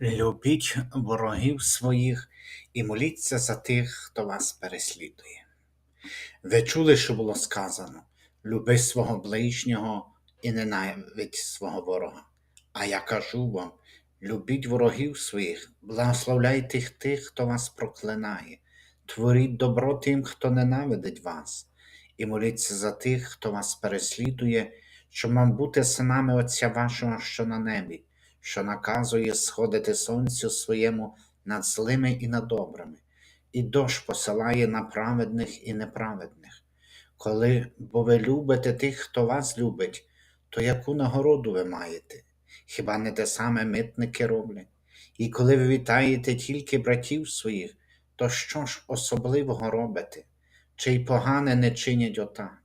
Любіть ворогів своїх і моліться за тих, хто вас переслідує. Ви чули, що було сказано: люби свого ближнього і ненавидь свого ворога. А я кажу вам: любіть ворогів своїх, благословляйте тих, хто вас проклинає, творіть добро тим, хто ненавидить вас, і моліться за тих, хто вас переслідує, щоб вам бути синами Отця вашого, що на небі, що наказує сходити сонцю своєму над злими і над добрими, і дощ посилає на праведних і неправедних. Коли бо ви любите тих, хто вас любить, то яку нагороду ви маєте? Хіба не те саме митники роблять? І коли ви вітаєте тільки братів своїх, то що ж особливого робите? Чи й погане не чинять отак?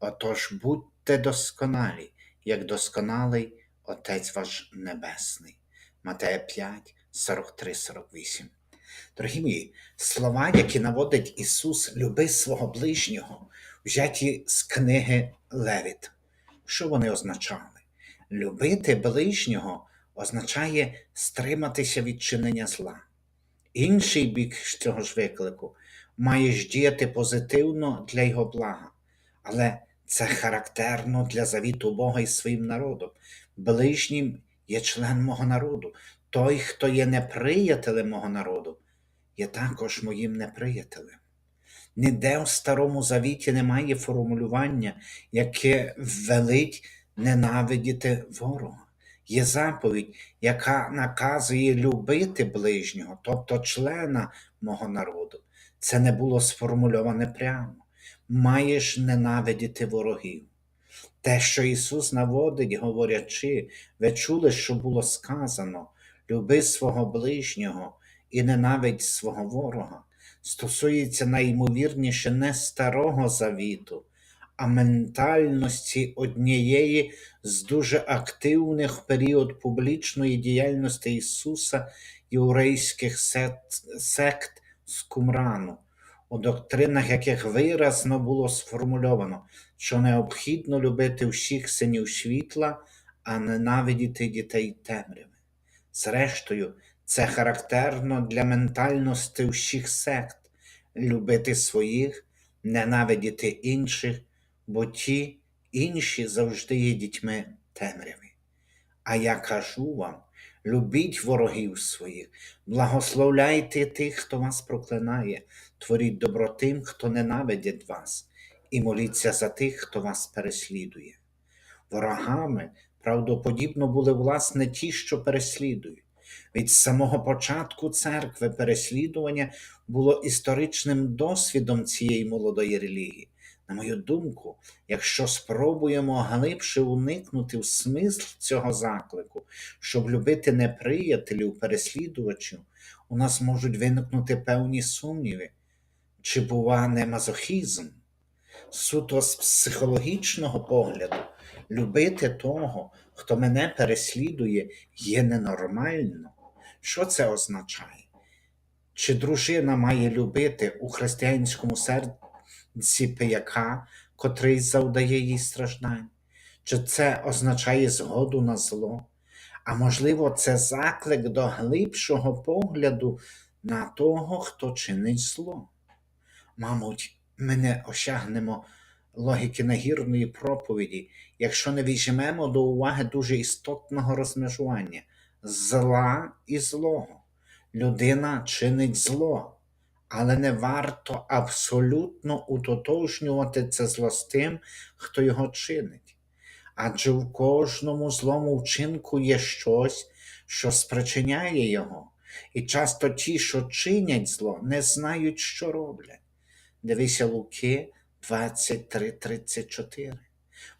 Отож будьте досконалі, як досконалий Отець ваш Небесний. Матея 5, 43, 48. Дорогі мої, слова, які наводить Ісус, люби свого ближнього, взяті з книги Левіт. Що вони означали? Любити ближнього означає стриматися від чинення зла. Інший бік цього ж виклику маєш діяти позитивно для його блага, але це характерно для завіту Бога із своїм народом. Ближнім є член мого народу. Той, хто є неприятелем мого народу, є також моїм неприятелем. Ніде в Старому Завіті немає формулювання, яке велить ненавидіти ворога. Є заповідь, яка наказує любити ближнього, тобто члена мого народу. Це не було сформульоване прямо. Маєш ненавидіти ворогів. Те, що Ісус наводить, говорячи, ви чули, що було сказано: люби свого ближнього і ненавидь свого ворога, стосується найімовірніше не старого завіту, а ментальності однієї з дуже активних період публічної діяльності Ісуса єврейських сект з Кумрану, у доктринах яких виразно було сформульовано, що необхідно любити всіх синів світла, а ненавидіти дітей темряви. Зрештою, це характерно для ментальності всіх сект любити своїх, ненавидіти інших, бо ті інші завжди є дітьми темряви. А я кажу вам: любіть ворогів своїх, благословляйте тих, хто вас проклинає, творіть добро тим, хто ненавидить вас, і моліться за тих, хто вас переслідує. Ворогами правдоподібно були власне ті, що переслідують. Від самого початку церкви переслідування було історичним досвідом цієї молодої релігії. На мою думку, якщо спробуємо глибше уникнути в смисл цього заклику, щоб любити неприятелів, переслідувачів, у нас можуть виникнути певні сумніви, чи бува не мазохізм. Суто з психологічного погляду, любити того, хто мене переслідує, є ненормально. Що це означає? Чи дружина має любити у християнському серці пияка, котрий завдає їй страждань? Чи це означає згоду на зло? А можливо, це заклик до глибшого погляду на того, хто чинить зло? Мабуть, ми не осягнемо логіки нагірної проповіді, якщо не візьмемо до уваги дуже істотного розмежування зла і злого. Людина чинить зло, але не варто абсолютно утотожнювати це зло з тим, хто його чинить. Адже в кожному злому вчинку є щось, що спричиняє його, і часто ті, що чинять зло, не знають, що роблять. Дивися Луки 23:34.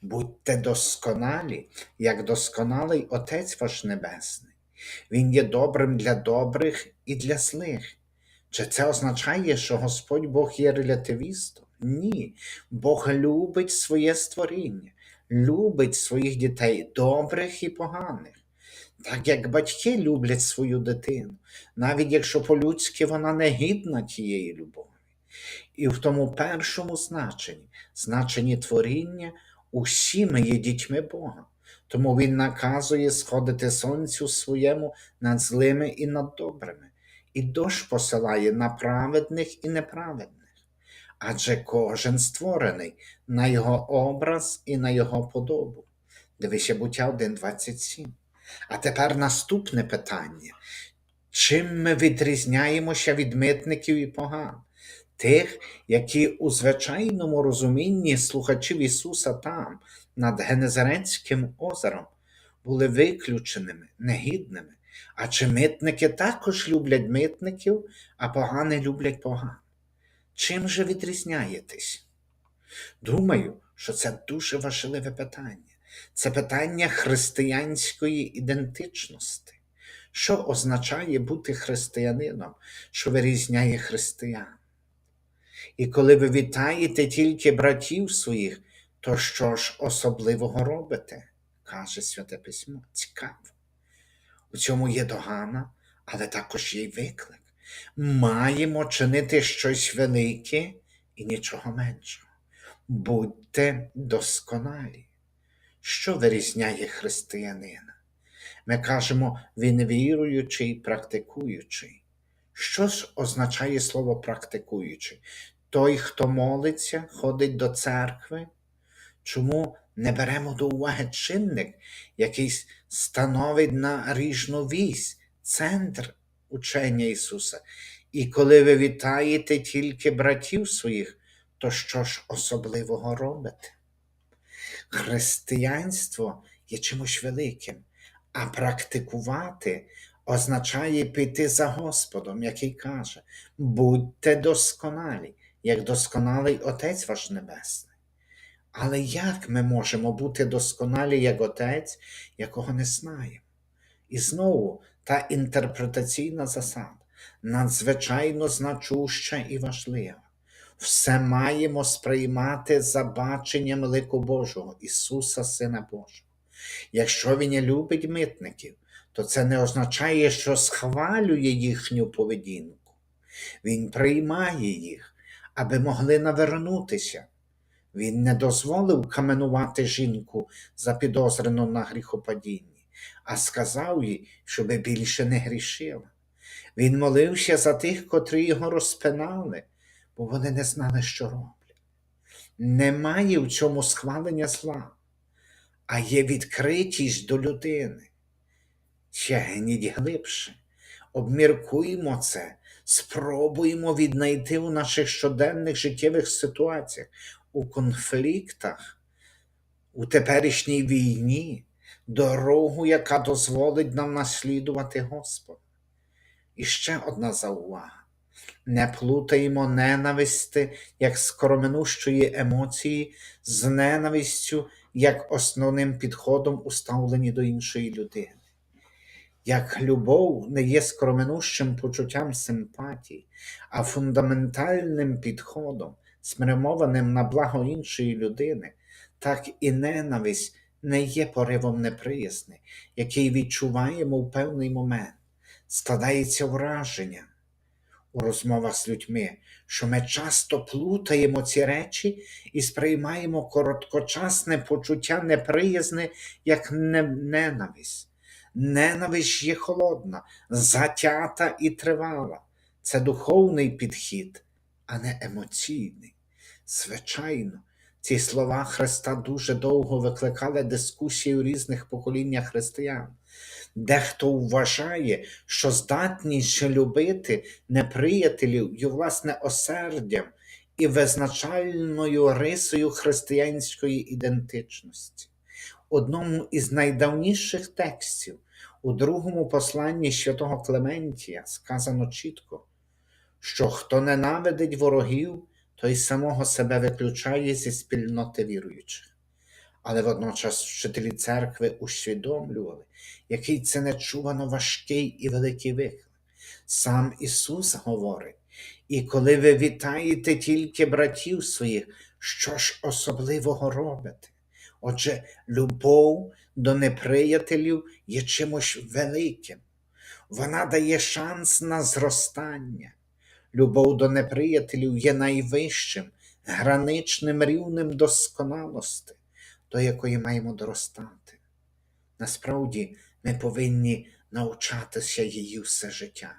Будьте досконалі, як досконалий Отець ваш Небесний. Він є добрим для добрих і для злих. Чи це означає, що Господь Бог є релятивістом? Ні. Бог любить своє створіння, любить своїх дітей, добрих і поганих. Так як батьки люблять свою дитину, навіть якщо по-людськи вона не гідна тієї любові. І в тому першому значенні, значенні творіння, усі ми є дітьми Бога. Тому він наказує сходити сонцю своєму над злими і над добрими, і дощ посилає на праведних і неправедних. Адже кожен створений на його образ і на його подобу. Дивися буття 1.27. А тепер наступне питання. Чим ми відрізняємося від митників і поган? Тих, які у звичайному розумінні слухачів Ісуса там, над Генезарецьким озером, були виключеними, негідними. А чи митники також люблять митників, а погани люблять поган? Чим же відрізняєтесь? Думаю, що це дуже важливе питання. Це питання християнської ідентичності. Що означає бути християнином, що вирізняє християн? І коли ви вітаєте тільки братів своїх, то що ж особливого робите? каже Святе Письмо. Цікаво. У цьому є догана, але також є й виклик. Маємо чинити щось велике і нічого меншого. Будьте досконалі. Що вирізняє християнина? Ми кажемо він віруючий, практикуючий. Що ж означає слово практикуючий? Той, хто молиться, ходить до церкви. Чому не беремо до уваги чинник, який становить наріжну вісь, центр учення Ісуса? І коли ви вітаєте тільки братів своїх, то що ж особливого робите? Християнство є чимось великим, а практикувати означає піти за Господом, який каже: будьте досконалі, як досконалий Отець ваш Небесний. Але як ми можемо бути досконалі як Отець, якого не знаємо? І знову та інтерпретаційна засада надзвичайно значуща і важлива. Все маємо сприймати за баченням лику Божого, Ісуса, Сина Божого. Якщо Він не любить митників, то це не означає, що схвалює їхню поведінку. Він приймає їх, аби могли навернутися. Він не дозволив каменувати жінку, запідозрену на гріхопадінні, а сказав їй, щоби більше не грішила. Він молився за тих, котрі його розпинали, бо вони не знали, що роблять. Немає в цьому схвалення зла, а є відкритість до людини. Тягніть глибше, обміркуємо це, спробуємо віднайти у наших щоденних життєвих ситуаціях, у конфліктах, у теперішній війні, дорогу, яка дозволить нам наслідувати Господа. І ще одна заувага. Не плутаємо ненависти як скороминущої емоції з ненавистю як основним підходом у ставленні до іншої людини. Як любов не є скороминущим почуттям симпатії, а фундаментальним підходом, спрямованим на благо іншої людини, так і ненависть не є поривом неприязни, який відчуваємо в певний момент. Складається враження у розмовах з людьми, що ми часто плутаємо ці речі і сприймаємо короткочасне почуття неприязни як ненависть. Ненависть є холодна, затята і тривала. Це духовний підхід, а не емоційний. Звичайно, ці слова Христа дуже довго викликали дискусії у різних поколіннях християн. Дехто вважає, що здатність любити неприятелів є власне осердям і визначальною рисою християнської ідентичності. Одному із найдавніших текстів у другому посланні святого Клементія сказано чітко, що хто ненавидить ворогів, той самого себе виключає зі спільноти віруючих. Але водночас вчителі церкви усвідомлювали, який це нечувано важкий і великий виклик. Сам Ісус говорить: і коли ви вітаєте тільки братів своїх, що ж особливого робите? Отже, любов до неприятелів є чимось великим. Вона дає шанс на зростання. Любов до неприятелів є найвищим, граничним рівнем досконалості, до якої маємо доростати. насправді ми повинні навчатися її все життя.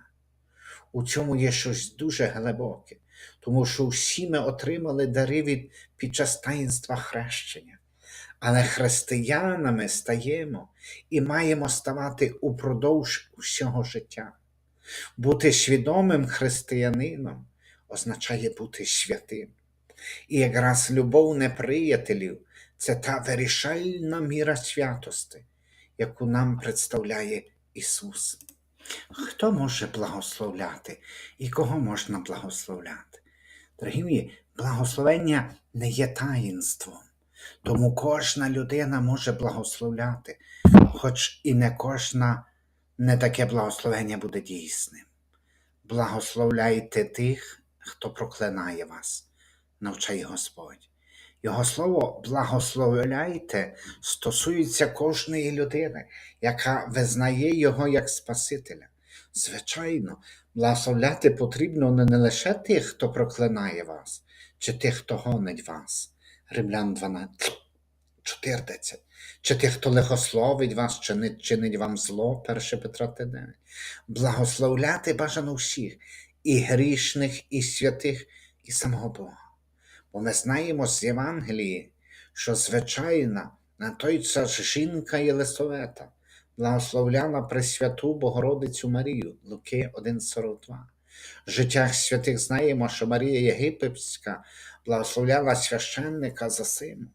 У цьому є щось дуже глибоке, тому що всі ми отримали дари від під час таїнства хрещення. Але християнами стаємо і маємо ставати упродовж усього життя. Бути свідомим християнином означає бути святим. І якраз любов неприятелів це та вирішальна міра святости, яку нам представляє Ісус. Хто може благословляти і кого можна благословляти? Дорогі мої, благословення не є таїнством, тому кожна людина може благословляти, хоч і не кожна не таке благословення буде дійсним. Благословляйте тих, хто проклинає вас, навчає Господь. Його слово благословляйте стосується кожної людини, яка визнає його як Спасителя. Звичайно, благословляти потрібно не лише тих, хто проклинає вас, чи тих, хто гонить вас. Римлян 12, 14. Чи тих, хто лихословить вас, чи не чинить вам зло, 1 Петра 9. Благословляти бажано всіх, і грішних, і святих, і самого Бога. Бо ми знаємо з Євангелії, що звичайна на той час жінка Єлисавета благословляла Пресвяту Богородицю Марію, Луки 1,42. В життях святих знаємо, що Марія Єгипетська благословляла священника за сину.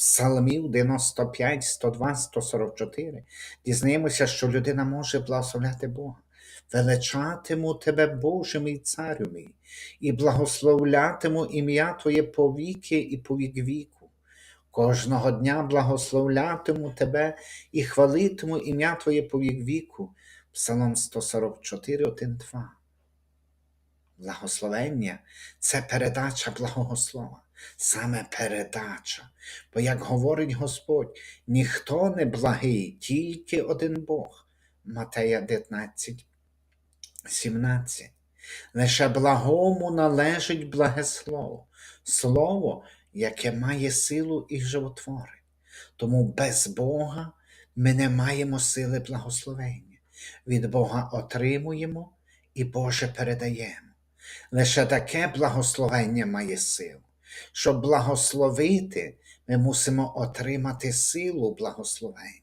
Псалмів 95, 102, 144 дізнаємося, що людина може благословляти Бога. Величатиму тебе, Боже мій царю мій, і благословлятиму ім'я Твоє по віки і по вік віку. Кожного дня благословлятиму тебе і хвалитиму ім'я Твоє по вік віку. Псалом 144, 1, 2. Благословення це передача благого слова, саме передача. Бо, як говорить Господь, ніхто не благий, тільки один Бог. Матея 19, 17. Лише благому належить благе слово, слово, яке має силу і животворить. Тому без Бога ми не маємо сили благословення. Від Бога отримуємо і Боже передаємо. Лише таке благословення має силу. Щоб благословити, ми мусимо отримати силу благословення.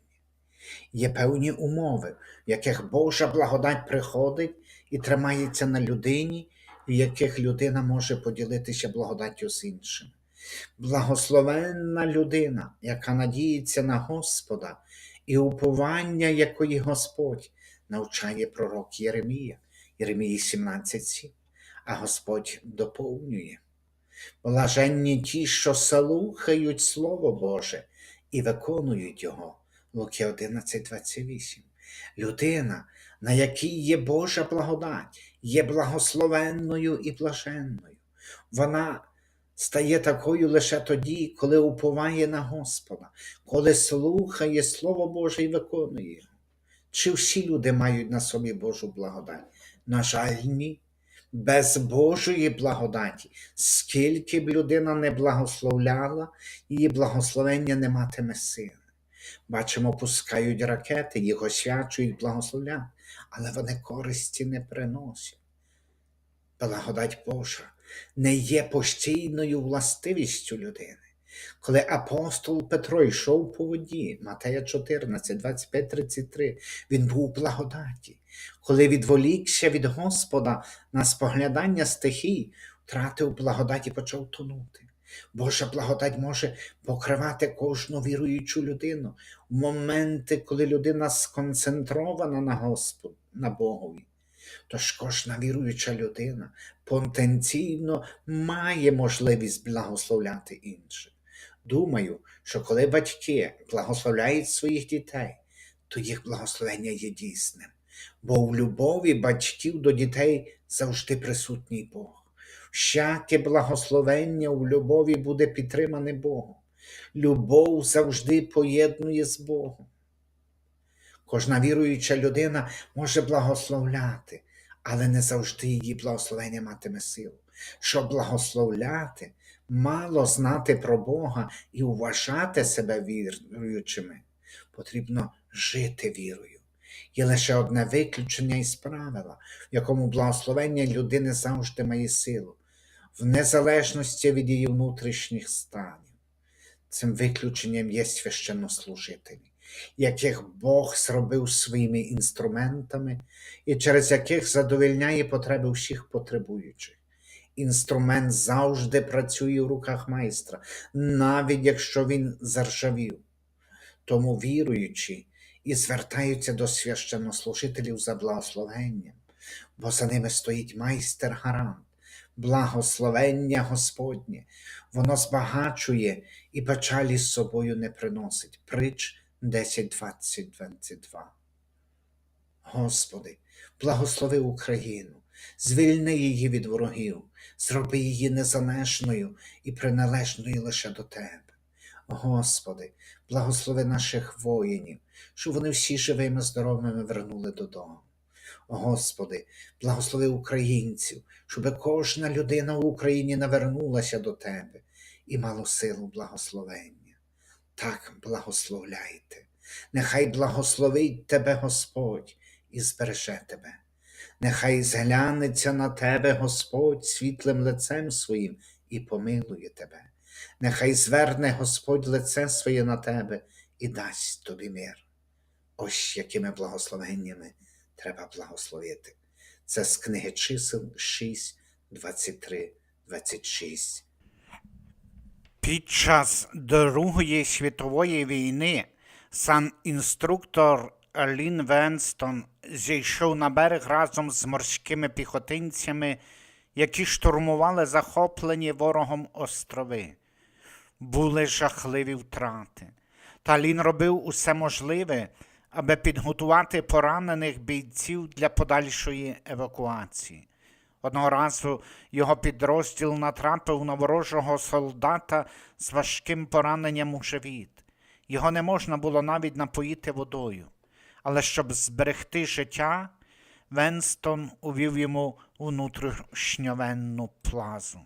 Є певні умови, в яких Божа благодать приходить і тримається на людині, в яких людина може поділитися благодаттю з іншими. Благословенна людина, яка надіється на Господа, і уповання, якої Господь навчає пророк Єремія, Єремії 17,7, а Господь доповнює. Блаженні ті, що слухають Слово Боже і виконують його. Луки 11:28. Людина, на якій є Божа благодать, є благословенною і блаженною. Вона стає такою лише тоді, коли уповає на Господа, коли слухає Слово Боже і виконує його. Чи всі люди мають на собі Божу благодать? На жаль, ні. Без Божої благодаті, скільки б людина не благословляла, її благословення не матиме сили. Бачимо, пускають ракети, їх освячують, благословляють, але вони користі не приносять. Благодать Божа не є постійною властивістю людини. Коли апостол Петро йшов по воді, Матея 14, 25, 33, він був у благодаті. Коли відволікся від Господа на споглядання стихій, втратив благодать і почав тонути. Божа благодать може покривати кожну віруючу людину в моменти, коли людина сконцентрована на Господу, на Богові. Тож кожна віруюча людина потенційно має можливість благословляти інших. Думаю, що коли батьки благословляють своїх дітей, то їх благословення є дійсним, бо в любові батьків до дітей завжди присутній Бог. Всяке благословення в любові буде підтримане Богом. Любов завжди поєднує з Богом. Кожна віруюча людина може благословляти, але не завжди її благословення матиме силу. Щоб благословляти, мало знати про Бога і вважати себе віруючими. Потрібно жити вірою. Є лише одне виключення із правила, в якому благословення людини завжди має силу, в незалежності від її внутрішніх станів. Цим виключенням є священнослужителі, яких Бог зробив своїми інструментами і через яких задовольняє потреби всіх потребуючих. Інструмент завжди працює в руках майстра, навіть якщо він заржавів. Тому віруючі і звертаються до священнослужителів за благословенням, бо за ними стоїть майстер гарант, благословення Господнє, воно збагачує і печалі з собою не приносить. Притч 10, 20, 22. Господи, благослови Україну, звільни її від ворогів, зроби її незалежною і приналежною лише до Тебе. Господи, благослови наших воїнів, щоб вони всі живими, здоровими вернули додому. Господи, благослови українців, щоб кожна людина в Україні навернулася до Тебе і мала силу благословення. Так благословляйте. Нехай благословить тебе Господь і збереже тебе. Нехай зглянеться на тебе Господь світлим лицем своїм і помилує тебе. Нехай зверне Господь лице своє на тебе і дасть тобі мир. Ось якими благословеннями треба благословити. Це з книги чисел 6, 23, 26. Під час Другої світової війни сан інструктор Лін Венстон зійшов на берег разом з морськими піхотинцями, які штурмували захоплені ворогом острови. Були жахливі втрати. Та Лін робив усе можливе, аби підготувати поранених бійців для подальшої евакуації. Одного разу його підрозділ натрапив на ворожого солдата з важким пораненням у живіт. Його не можна було навіть напоїти водою. Але щоб зберегти життя, Венстон увів йому внутрішньовенну плазу.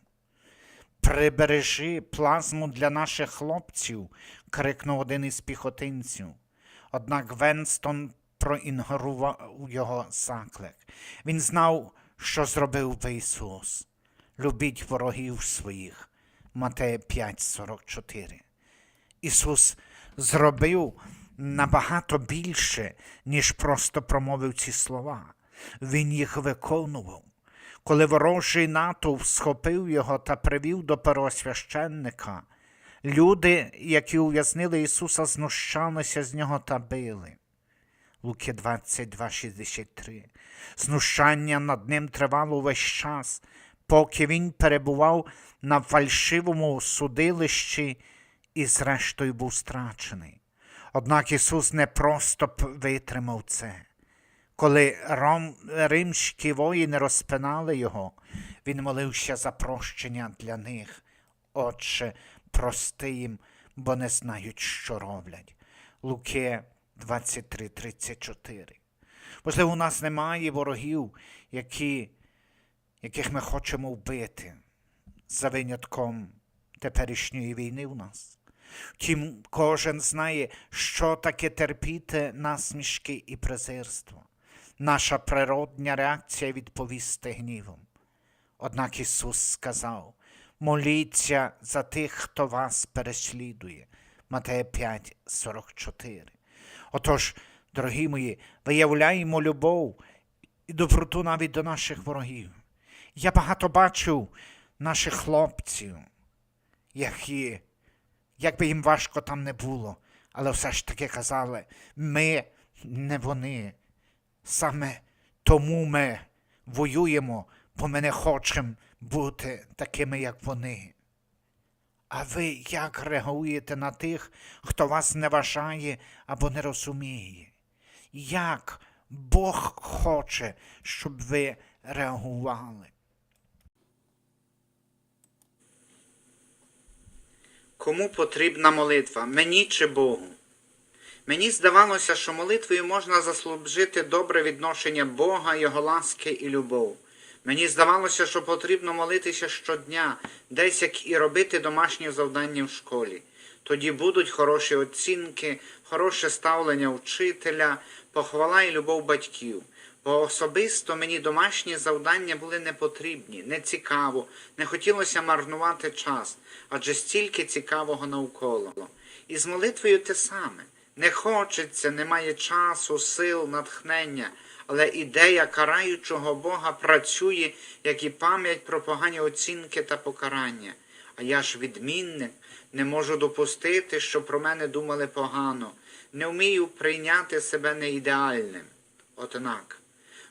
Прибережи плазму для наших хлопців, крикнув один із піхотинців. Однак Венстон проігнорував його заклик. Він знав, що зробив би Ісус. Любіть ворогів своїх. Матея 5,44. Ісус зробив набагато більше, ніж просто промовив ці слова. Він їх виконував. Коли ворожий натовп схопив його та привів до первосвященника, люди, які ув'язнили Ісуса, знущалися з нього та били. Луки 22,63. Знущання над ним тривало весь час, поки він перебував на фальшивому судилищі і, зрештою, був страчений. Однак Ісус не просто витримав це. Коли ром, римські воїни розпинали його, він молився за прощення для них. Отче, прости їм, бо не знають, що роблять. Луки 23:34. Можливо, у нас немає ворогів, які, яких ми хочемо вбити за винятком теперішньої війни у нас. Втім, кожен знає, що таке терпіти насмішки і презирство. Наша природня реакція відповісти гнівом. Однак Ісус сказав: моліться за тих, хто вас переслідує. Матея 5, 44. Отож, дорогі мої, виявляємо любов і доброту навіть до наших ворогів. Я багато бачив наших хлопців, які, як би їм важко там не було, але все ж таки казали, ми не вони. Саме тому ми воюємо, бо ми не хочемо бути такими, як вони. А ви як реагуєте на тих, хто вас не вважає або не розуміє? Як Бог хоче, щоб ви реагували? Кому потрібна молитва? Мені чи Богу? Мені здавалося, що молитвою можна заслужити добре відношення Бога, Його ласки і любов. Мені здавалося, що потрібно молитися щодня, десь як і робити домашні завдання в школі. Тоді будуть хороші оцінки, хороше ставлення вчителя, похвала і любов батьків. Бо особисто мені домашні завдання були не потрібні, не цікаво, не хотілося марнувати час, адже стільки цікавого навколо. І з молитвою те саме. Не хочеться, немає часу, сил, натхнення, але ідея караючого Бога працює, як і пам'ять про погані оцінки та покарання. А я ж відмінник, не можу допустити, що про мене думали погано, не вмію прийняти себе неідеальним. Однак,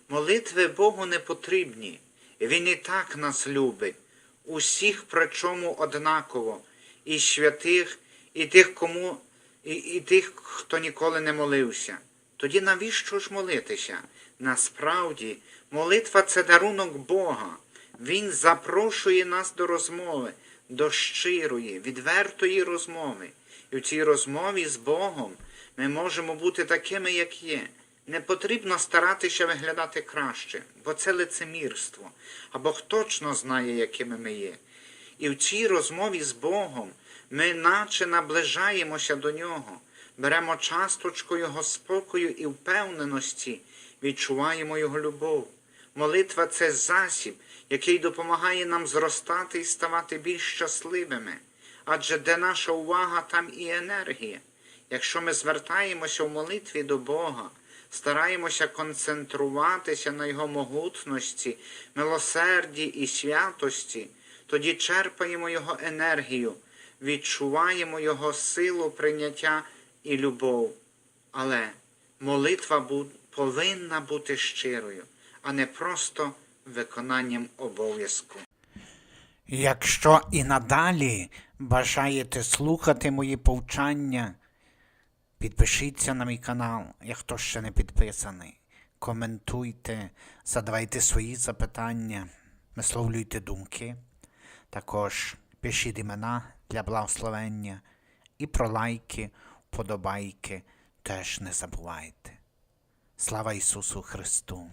молитви Богу не потрібні, Він і так нас любить, усіх причому однаково, і святих, і тих, кому, і, і тих, хто ніколи не молився. Тоді навіщо ж молитися? Насправді, молитва це дарунок Бога. Він запрошує нас до розмови, до щирої, відвертої розмови. І в цій розмові з Богом ми можемо бути такими, як є. Не потрібно старатися виглядати краще, бо це лицемірство, а Бог точно знає, якими ми є. І в цій розмові з Богом ми наче наближаємося до Нього, беремо часточку Його спокою і впевненості, відчуваємо Його любов. Молитва це засіб, який допомагає нам зростати і ставати більш щасливими. Адже де наша увага, там і енергія. Якщо ми звертаємося в молитві до Бога, стараємося концентруватися на Його могутності, милосерді і святості, тоді черпаємо Його енергію, відчуваємо Його силу прийняття і любов. Але молитва бу- повинна бути щирою, а не просто виконанням обов'язку. Якщо і надалі бажаєте слухати мої повчання, підпишіться на мій канал, як хто ще не підписаний. Коментуйте, задавайте свої запитання, висловлюйте думки. Також пишіть імена для благословення і про лайки, вподобайки теж не забувайте. Слава Ісусу Христу!